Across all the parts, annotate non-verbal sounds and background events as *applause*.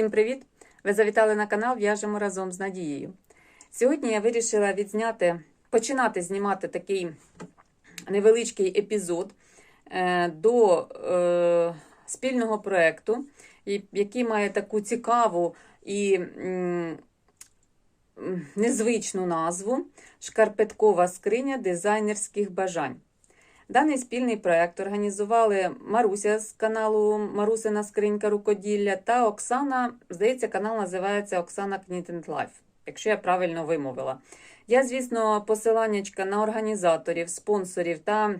Всім привіт! Ви завітали на канал В'яжемо разом з Надією. Сьогодні я вирішила відзняти, починати знімати такий невеличкий епізод е, до е, спільного проєкту, який має таку цікаву і незвичну назву Шкарпеткова скриня дизайнерських бажань. Даний спільний проект організували Маруся з каналу Марусина Скринька Рукоділля та Оксана. Здається, канал називається Оксана Knit Life, якщо я правильно вимовила. Я, звісно, посиланнячка на організаторів, спонсорів та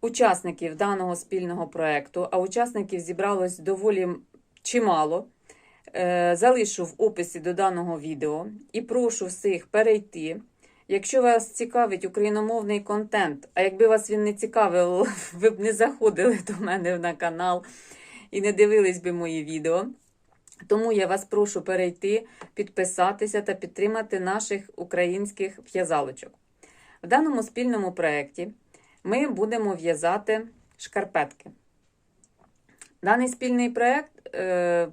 учасників даного спільного проекту, а учасників зібралось доволі чимало. Е, Залишу в описі до даного відео і прошу всіх перейти. Якщо вас цікавить україномовний контент, а якби вас він не цікавив, *laughs* ви б не заходили до мене на канал і не дивились би мої відео. Тому я вас прошу перейти, підписатися та підтримати наших українських в'язалочок. В даному спільному проєкті ми будемо в'язати шкарпетки. Даний спільний проєкт е,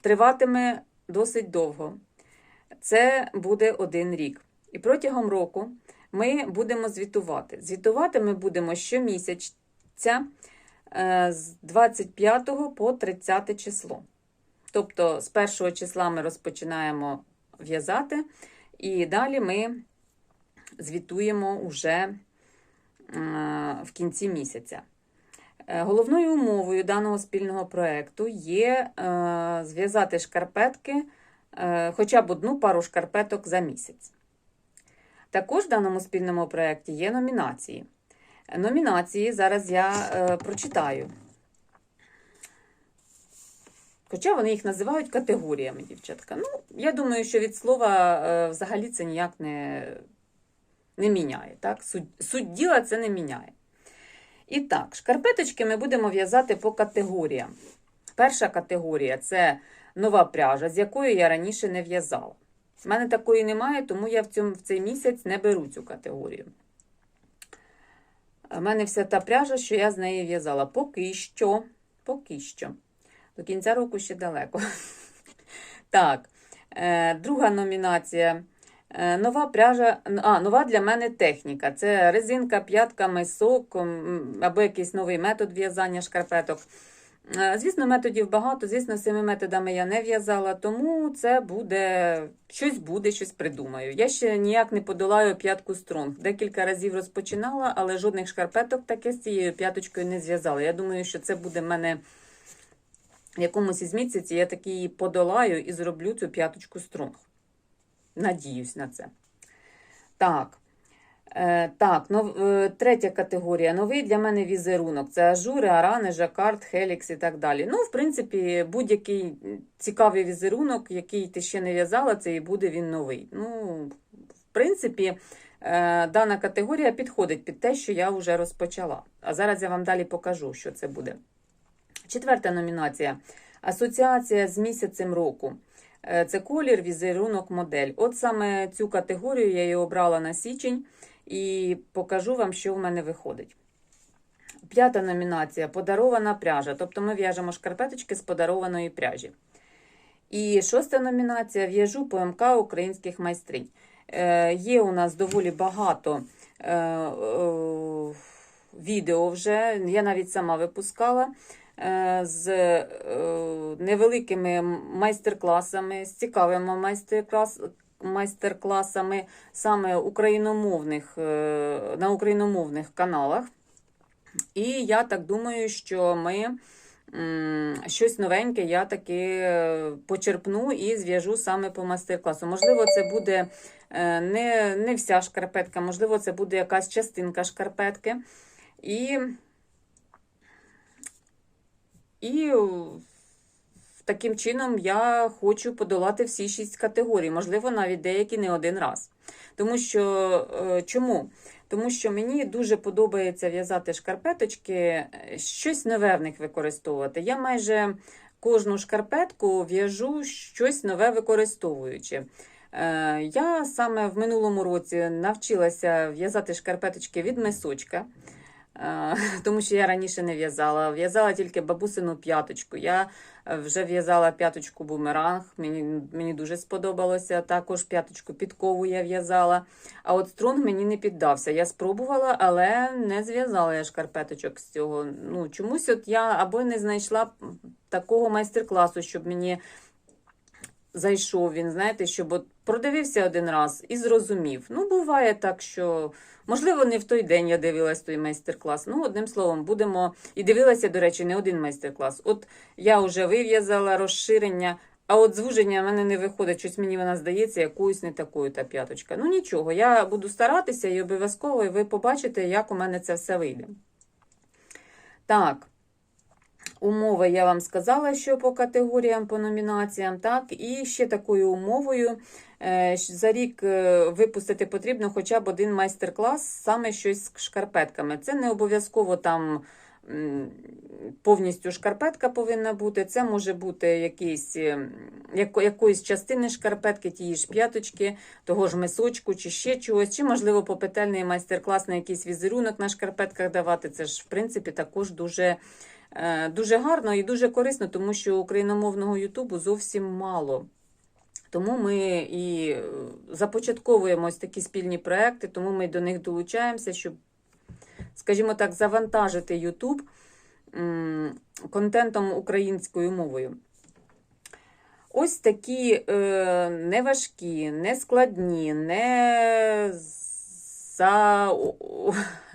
триватиме досить довго. Це буде один рік. І протягом року ми будемо звітувати. Звітувати ми будемо щомісяця е, з 25 по 30 число. Тобто з першого числа ми розпочинаємо в'язати, і далі ми звітуємо уже е, в кінці місяця. Е, Головною умовою даного спільного проєкту є зв'язати шкарпетки хоча б одну пару шкарпеток за місяць. Також в даному спільному проєкті є номінації. Номінації зараз я е, прочитаю. Хоча вони їх називають категоріями, дівчатка. Ну, я думаю, що від слова е, взагалі це ніяк не, не міняє. Так? Суть, суть діла це не міняє. І так, шкарпеточки ми будемо в'язати по категоріям. Перша категорія це нова пряжа, з якою я раніше не в'язала. У мене такої немає, тому я в, цьому, в цей місяць не беру цю категорію. У мене вся та пряжа, що я з неї в'язала. Поки що. Поки що. До кінця року ще далеко. *laughs* Так, е, друга номінація. Е, Нова пряжа, а, нова для мене техніка. Це резинка, п'ятка, мисок або якийсь новий метод в'язання шкарпеток. Е, Звісно, методів багато. Звісно, цими методами я не в'язала, тому це буде щось буде, щось придумаю. Я ще ніяк не подолаю п'ятку стронг. Декілька разів розпочинала, але жодних шкарпеток таке з цією п'яточкою не зв'язала. Я думаю, що це буде в мене в якомусь із місяці. Я її подолаю і зроблю цю п'яточку стронг. Надіюсь на це. Так. Е, так, е, третя категорія. Новий для мене візерунок. Це ажури, арани, жакард, хелікс і так далі. Ну, в принципі, будь-який цікавий візерунок, який ти ще не в'язала, це і буде він новий. Ну, в принципі, е, дана категорія підходить під те, що я вже розпочала. А зараз я вам далі покажу, що це буде. Четверта номінація. Асоціація з місяцем року. Це колір, візерунок, модель. От саме цю категорію я її обрала на січень і покажу вам, що в мене виходить. П'ята номінація подарована пряжа. Тобто ми в'яжемо шкарпеточки з подарованої пряжі. І шоста номінація в'яжу ПМК українських майстринь. Е, є у нас доволі багато е, е, відео вже. Я навіть сама випускала е, з е, невеликими майстер-класами, з цікавими майстер-клас, майстер-класами саме україномовних, е, на україномовних каналах. І я так думаю, що ми щось новеньке я таки е, почерпну і зв'яжу саме по майстер-класу. Можливо, це буде е, не, не вся шкарпетка, можливо, це буде якась частинка шкарпетки. І, і таким чином я хочу подолати всі шість категорій, можливо, навіть деякі не один раз. Тому що е, чому? Тому що мені дуже подобається в'язати шкарпеточки, е, щось нове в них використовувати. Я майже кожну шкарпетку в'яжу щось нове використовуючи. Е, Я саме в минулому році навчилася в'язати шкарпеточки від мисочка. *laughs* Тому що я раніше не в'язала. В'язала тільки бабусину п'яточку. Я е, вже в'язала п'яточку бумеранг, мені, мені дуже сподобалося. Також п'яточку підкову я в'язала. А от струнг мені не піддався. Я спробувала, але не зв'язала я шкарпеточок з цього. Ну, чомусь от я або не знайшла такого майстер-класу, щоб мені зайшов він, знаєте, щоб от продивився один раз і зрозумів. Ну, буває так, що. Можливо, не в той день я дивилась той майстер-клас. Ну, одним словом, будемо. І дивилася, до речі, не один майстер-клас. От я вже вив'язала розширення, а от звуження в мене не виходить. Щось мені вона здається якоюсь не такою та п'яточка. Ну нічого, я буду старатися і обов'язково ви побачите, як у мене це все вийде. Так. Умови я вам сказала, що по категоріям, по номінаціям, так, і ще такою умовою е, за рік е, випустити потрібно хоча б один майстер-клас, саме щось з шкарпетками. Це не обов'язково там повністю шкарпетка повинна бути. Це може бути якийсь, е, яко- якоїсь частини шкарпетки, тієї ж п'яточки, того ж мисочку, чи ще чогось, чи, можливо, попетельний майстер-клас на якийсь візерунок на шкарпетках давати. Це ж, в принципі, також дуже. Е, Дуже гарно і дуже корисно, тому що україномовного Ютубу зовсім мало. Тому ми і е, започатковуємо ось такі спільні проекти, тому ми до них долучаємося, щоб, скажімо так, завантажити Ютуб контентом українською мовою. Ось такі е, неважкі, нескладні, не за,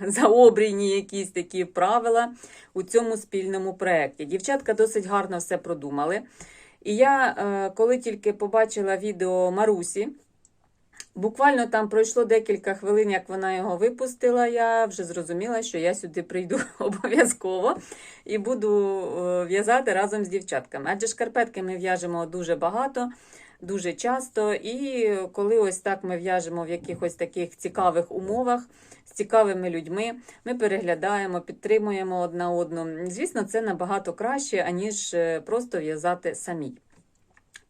*laughs* заобріні якісь такі правила у цьому спільному проєкті. Дівчатка досить гарно все продумали. І я, е, коли тільки побачила відео Марусі, буквально там пройшло декілька хвилин, як вона його випустила, я вже зрозуміла, що я сюди прийду *laughs* обов'язково і буду е, в'язати разом з дівчатками. Адже шкарпетки ми в'яжемо дуже багато. Дуже часто, і коли ось так ми в'яжемо в якихось таких цікавих умовах з цікавими людьми, ми переглядаємо, підтримуємо одна одну. Звісно, це набагато краще, аніж е, просто в'язати самі.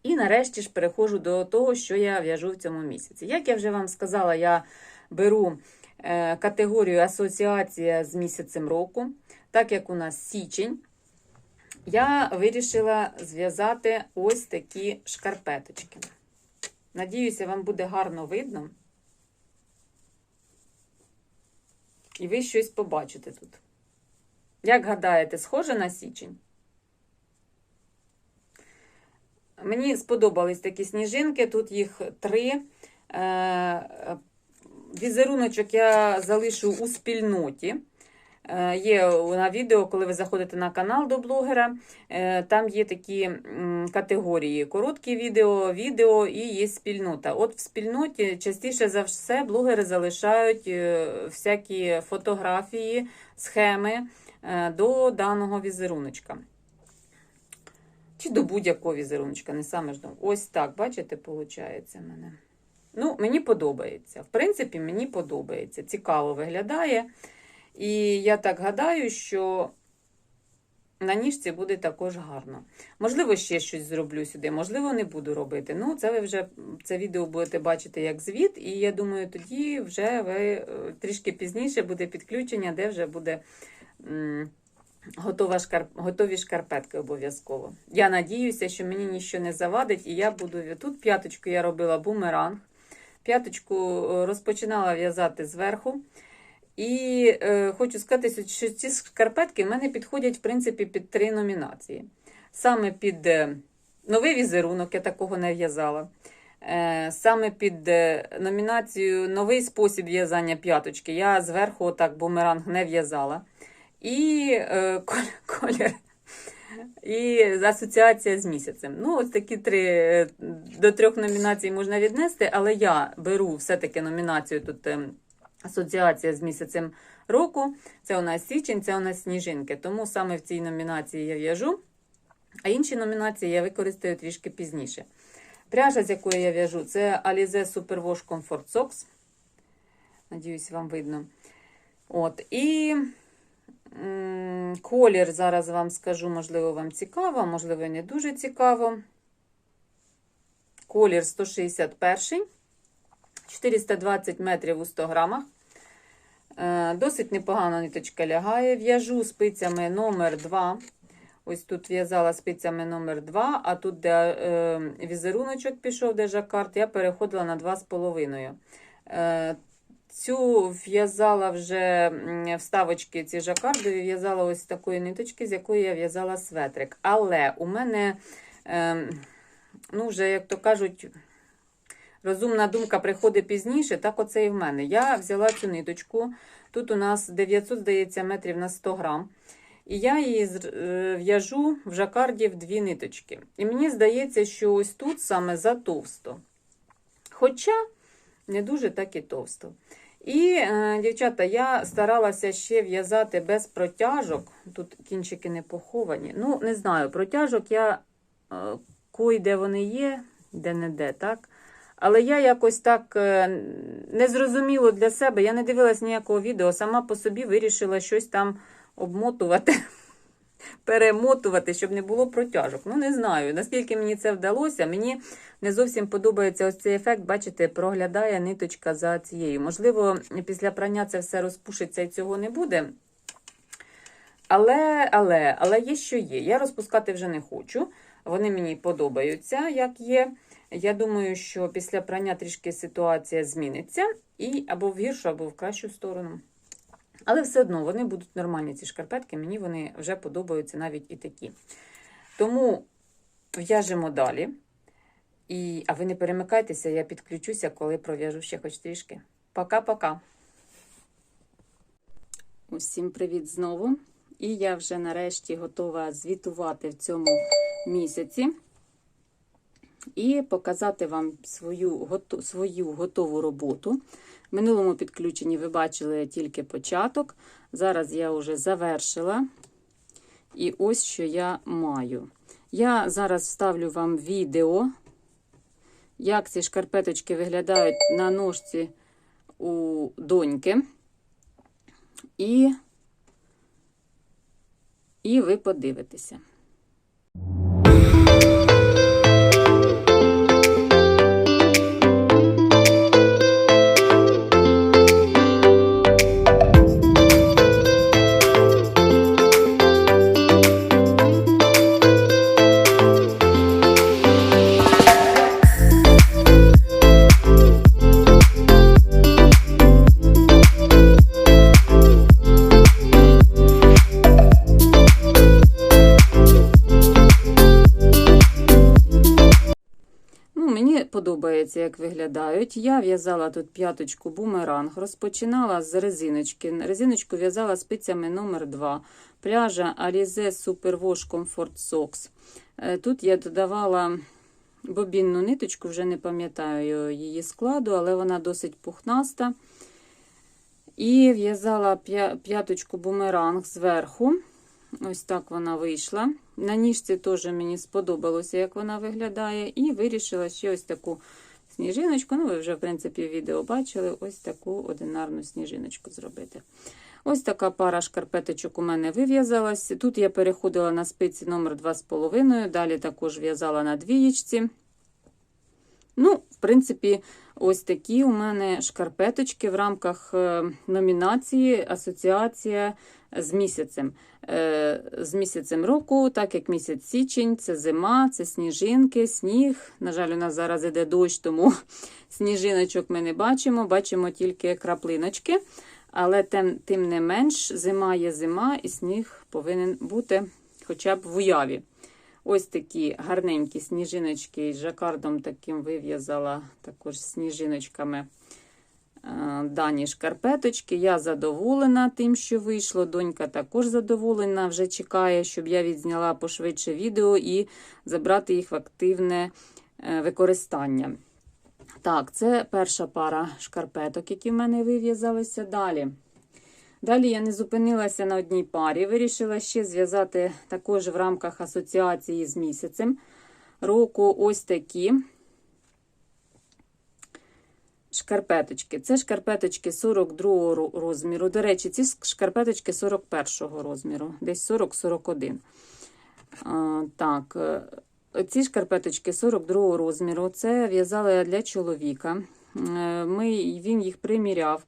І нарешті ж переходжу до того, що я в'яжу в цьому місяці. Як я вже вам сказала, я беру е, категорію асоціація з місяцем року, так як у нас січень. Я вирішила зв'язати ось такі шкарпеточки. Надіюся, вам буде гарно видно. І ви щось побачите тут. Як гадаєте, схоже на січень? Мені сподобались такі сніжинки, тут їх три. Е, Візеруночок я залишу у спільноті. Е, Є на відео, коли ви заходите на канал до блогера, е, там є такі категорії: короткі відео, відео і є спільнота. От в спільноті частіше за все блогери залишають е, всякі фотографії, схеми до даного візеруночка. Чи до будь-якого візеруночка, не саме ж до. Ось так, бачите, виходить мене. Ну, мені подобається. В принципі, мені подобається. Цікаво виглядає. І я так гадаю, що на ніжці буде також гарно. Можливо, ще щось зроблю сюди, можливо, не буду робити. Ну, це ви вже це відео будете бачити як звіт, і я думаю, тоді вже ви е, трішки пізніше буде підключення, де вже буде готова шкарп... готові шкарпетки обов'язково. Я надіюся, що мені нічого не завадить, і я буду тут п'яточку я робила бумеранг. П'яточку е, розпочинала в'язати зверху. І е, хочу сказати, що ці шкарпетки в мене підходять, в принципі, під три номінації. Саме під е, новий візерунок, я такого не в'язала. Е, саме під е, номінацію Новий спосіб в'язання п'яточки. Я зверху отак бумеранг не в'язала. І е, *laughs* колір. І асоціація з місяцем. Ну, ось такі три е, до трьох номінацій можна віднести, але я беру все-таки номінацію тут. Асоціація з місяцем року. Це у нас січень, це у нас сніжинки. Тому саме в цій номінації я в'яжу, а інші номінації я використаю трішки пізніше. Пряжа, з якої я в'яжу, це Alize Superwash Comfort Socks. Надіюсь, вам видно. От, І колір зараз вам скажу, можливо, вам цікаво, можливо, не дуже цікаво. Колір 161. 420 метрів у 100 грамах. Е, Досить непогано ниточка лягає. В'яжу спицями номер 2. Ось тут в'язала спицями номер 2, а тут, де е, візеруночок пішов, де жакард, я переходила на 2,5. Е, цю в'язала вже вставочки ці жакардові, в'язала ось такої ниточки, з якої я в'язала светрик. Але у мене, е, ну, вже, як то кажуть, розумна думка приходить пізніше, так оце і в мене. Я взяла цю ниточку. Тут у нас 900, здається, метрів на 100 грам. І я її е, в'яжу в жакарді в дві ниточки. І мені здається, що ось тут саме затовсто. Хоча не дуже так і товсто. І, е, дівчата, я старалася ще в'язати без протяжок. Тут кінчики не поховані. Ну, не знаю, протяжок я е, кой, де вони є, де-не-де, так? Але я якось так е, незрозуміло для себе, я не дивилась ніякого відео, сама по собі вирішила щось там обмотувати, *laughs* перемотувати, щоб не було протяжок. Ну, не знаю, наскільки мені це вдалося. Мені не зовсім подобається ось цей ефект. Бачите, проглядає ниточка за цією. Можливо, після прання це все розпушиться і цього не буде. Але, але, але є, що є. Я розпускати вже не хочу. Вони мені подобаються, як є. Я думаю, що після прання трішки ситуація зміниться і або в гіршу, або в кращу сторону. Але все одно вони будуть нормальні, ці шкарпетки, мені вони вже подобаються навіть і такі. Тому в'яжемо далі. І, а ви не перемикайтеся, я підключуся, коли пров'яжу ще хоч трішки. Пока-пока. Усім привіт знову. І я вже нарешті готова звітувати в цьому місяці і показати вам свою, свою готову роботу. В минулому підключенні ви бачили тільки початок. Зараз я вже завершила. І ось що я маю. Я зараз вставлю вам відео, як ці шкарпеточки виглядають на ножці у доньки. І, і ви подивитеся. Подобається, як виглядають. Я в'язала тут п'яточку бумеранг, розпочинала з резиночки. Резиночку в'язала спицями номер 2 пляжа Alize Superwash Comfort Socks. Е, Тут я додавала бобінну ниточку, вже не пам'ятаю її складу, але вона досить пухнаста. І в'язала п'яточку бумеранг зверху. Ось так вона вийшла. На ніжці теж мені сподобалося, як вона виглядає. І вирішила ще ось таку сніжиночку. Ну, ви вже, в принципі, відео бачили, ось таку одинарну сніжиночку зробити. Ось така пара шкарпеточок у мене вив'язалась. Тут я переходила на спиці номер 2,5, далі також в'язала на двієчці. Ну, в принципі, ось такі у мене шкарпеточки в рамках е, номінації Асоціація з місяцем. Е, З місяцем року, так як місяць січень, це зима, це сніжинки, сніг. На жаль, у нас зараз іде дощ, тому *laughs* сніжиночок ми не бачимо, бачимо тільки краплиночки. Але тим, тим не менш, зима є зима, і сніг повинен бути хоча б в уяві. Ось такі гарненькі сніжиночки з жакардом таким вив'язала також сніжиночками дані шкарпеточки. Я задоволена тим, що вийшло. Донька також задоволена, вже чекає, щоб я відзняла пошвидше відео і забрати їх в активне е, використання. Так, це перша пара шкарпеток, які в мене вив'язалися далі. Далі я не зупинилася на одній парі. Вирішила ще зв'язати також в рамках асоціації з місяцем року ось такі шкарпеточки. Це шкарпеточки 42 ро- розміру. До речі, ці шкарпеточки 41 розміру, десь 40-41. А, Так, е, ці шкарпеточки 42 розміру. Це в'язала я для чоловіка. Е, Ми, він їх приміряв.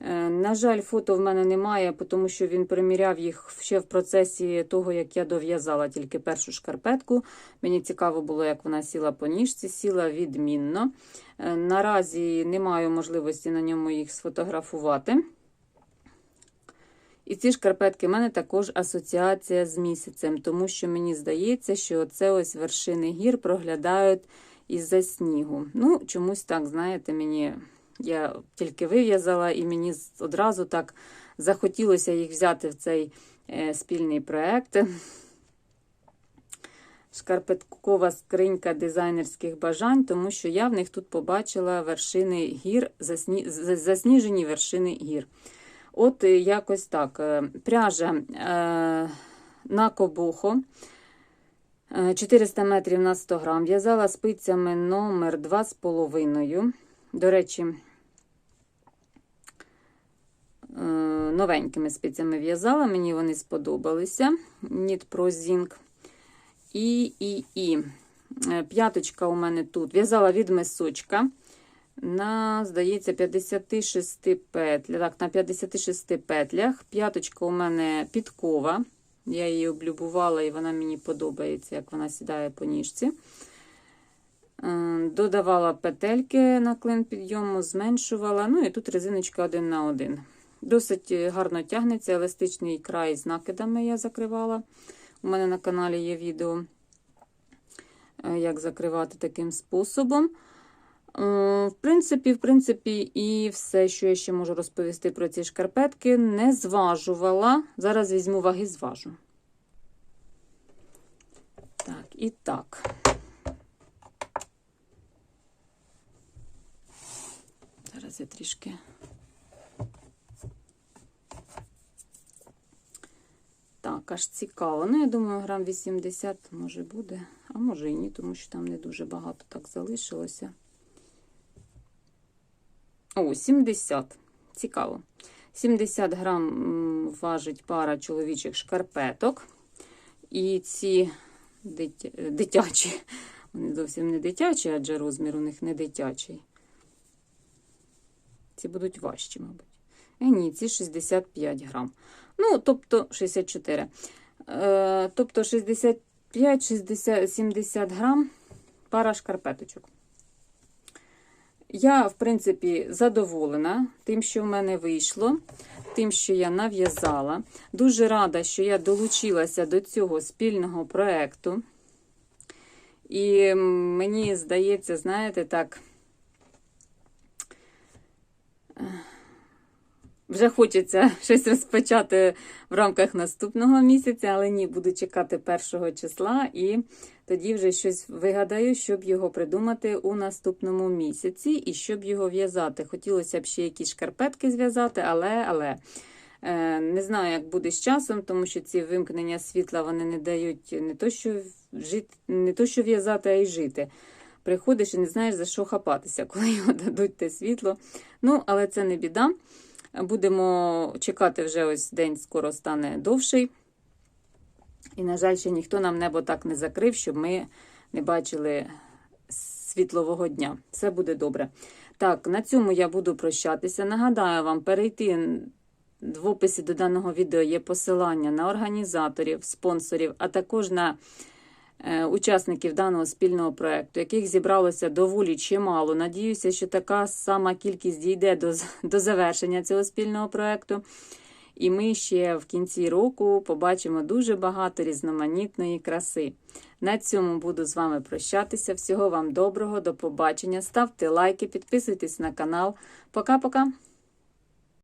Е, На жаль, фото в мене немає, тому що він приміряв їх ще в процесі того, як я дов'язала тільки першу шкарпетку. Мені цікаво було, як вона сіла по ніжці, сіла відмінно. Е, Наразі не маю можливості на ньому їх сфотографувати. І ці шкарпетки в мене також асоціація з місяцем, тому що мені здається, що це ось вершини гір проглядають із-за снігу. Ну, чомусь так, знаєте, мені я тільки вив'язала, і мені одразу так захотілося їх взяти в цей е, спільний проект. Шкарпеткова скринька дизайнерських бажань, тому що я в них тут побачила вершини гір, засні... засніжені вершини гір. От е, якось так. Е, Пряжа е, на кобухо. Е, 400 метрів на 100 грам. В'язала спицями номер 2,5. До речі, новенькими спицями в'язала, мені вони сподобалися. Knit Pro Zinc. І, і, і. Е, П'яточка у мене тут. В'язала від мисочка на, здається, 56 петлях. Так, на 56 петлях. П'яточка у мене підкова. Я її облюбувала, і вона мені подобається, як вона сідає по ніжці. Е, Додавала петельки на клин підйому, зменшувала. Ну і тут резиночка один на один. Досить гарно тягнеться, еластичний край з накидами я закривала. У мене на каналі є відео, е, як закривати таким способом. Е, В принципі, в принципі, і все, що я ще можу розповісти про ці шкарпетки, не зважувала. Зараз візьму ваги, зважу. Так, і так. Зараз я трішки. Так, аж цікаво. Ну, я думаю, грам 80 може буде, а може і ні, тому що там не дуже багато так залишилося. О, 70. Цікаво. 70 грам важить пара чоловічих шкарпеток. І ці дитя... дитячі, вони зовсім не дитячі, адже розмір у них не дитячий. Ці будуть важчі, мабуть. Е, ні, ці 65 грам. Ну, тобто 64. Е, тобто 65, 60, 70 грам пара шкарпеточок. Я, в принципі, задоволена тим, що в мене вийшло, тим, що я нав'язала. Дуже рада, що я долучилася до цього спільного проєкту. І мені здається, знаєте, так. Вже хочеться *laughs* щось розпочати в рамках наступного місяця, але ні, буду чекати першого числа і тоді вже щось вигадаю, щоб його придумати у наступному місяці і щоб його в'язати. Хотілося б ще якісь шкарпетки зв'язати, але але е, не знаю, як буде з часом, тому що ці вимкнення світла вони не дають не то, що жити, не то, що в'язати, а й жити. Приходиш і не знаєш, за що хапатися, *laughs* коли його дадуть те світло. Ну, але це не біда. Будемо чекати вже ось день скоро стане довший. І, на жаль, ще ніхто нам небо так не закрив, щоб ми не бачили світлового дня. Все буде добре. Так, на цьому я буду прощатися. Нагадаю вам, перейти в описі до даного відео є посилання на організаторів, спонсорів, а також на учасників даного спільного проєкту, яких зібралося доволі чимало. Надіюся, що така сама кількість дійде до, до завершення цього спільного проєкту. І ми ще в кінці року побачимо дуже багато різноманітної краси. На цьому буду з вами прощатися. Всього вам доброго, до побачення. Ставте лайки, підписуйтесь на канал. Пока-пока!